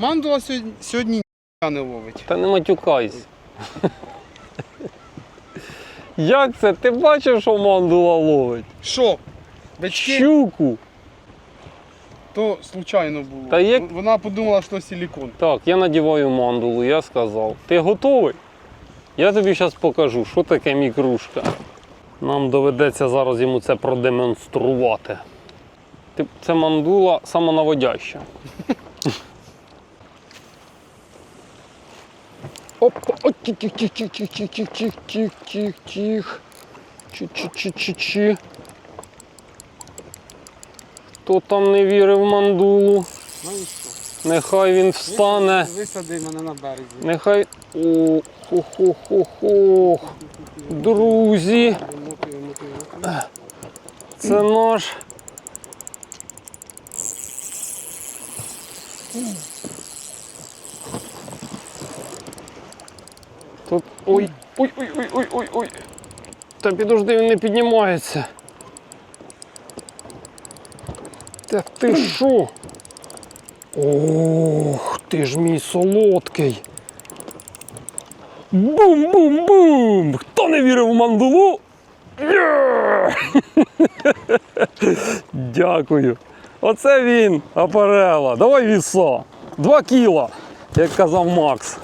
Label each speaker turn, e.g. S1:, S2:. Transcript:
S1: Мандула сьогодні, сьогодні ніхуя не ловить.
S2: Та не матюкайся. Як це? Ти бачив, що мандула ловить?
S1: Що? Бички,
S2: Щуку.
S1: то случайно було.
S2: Та як-
S1: Вона подумала, що силікон.
S2: Так, я надіваю мандулу, я сказав. Ти готовий? Я тобі зараз покажу, що таке мікрушка. Нам доведеться зараз йому це продемонструвати. Ти- Це мандула самонаводяща. Опа, от тих тих тих тих тих тих тих тих тих тих тих Чи-чи-чи-чи-чи. Хто там не вірив мандулу?
S1: Ну і що?
S2: Нехай він встане.
S1: Висади мене на березі.
S2: Нехай. О, хо-хо-хо-хо. Друзі, це наш. Тут. Ой, ой, ой, ой, ой, ой, ой. Та підожди, він не піднімається. Та ти що? Ох, ти ж мій солодкий. Бум-бум-бум! Хто не вірив в мандулу? Є! Дякую. Оце він, апарела. Давай віса. Два кіла, як казав Макс.